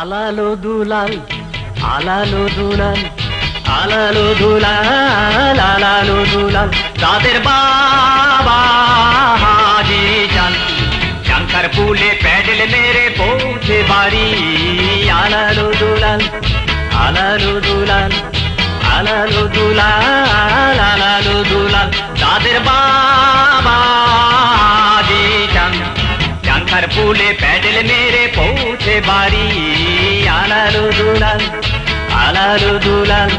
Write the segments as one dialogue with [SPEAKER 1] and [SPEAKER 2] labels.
[SPEAKER 1] আলালো দুলাল আলালো দুলাল আলালো দুলাল আলালো দুলাল তাদের বাবা হাজি শঙ্কর পুলে প্যাডেল মেরে পৌঁছে বাড়ি আলালো দুলাল আলালো দুলাল আলালো দুলাল আলালো দুলাল তাদের বাবা হাজি যান শঙ্কর পুলে से बारी आलालो दुलाल आलालो दुलाल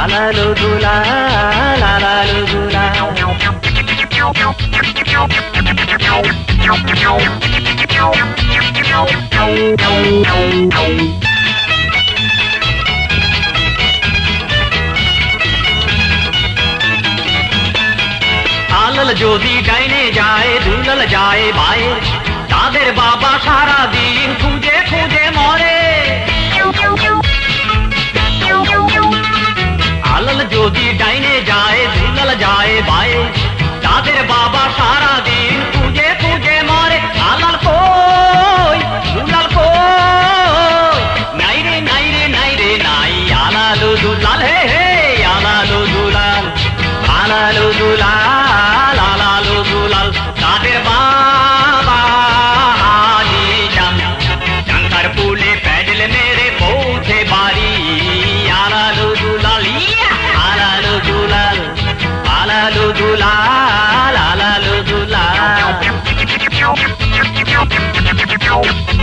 [SPEAKER 1] आलालो दुलाल आलालो दुलाल আলল যদি ডাইনে যায় দুলল যায় বায়ে তাদের বাবা সারা দিন খুঁজে পায়ে বাবা মরে দুলাল নাই রে নাই রে নাই রে নাই হে হে আলালু দুলাল আলালু দুলাল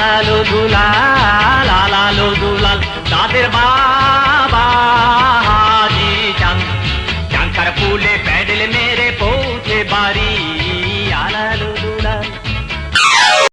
[SPEAKER 1] লালালো দুলাল লালালো দুলাল তাদের বাবা হাজি চাঁদ চাঁদ ফুলে প্যাডেল মেরে পৌঁছে বাড়ি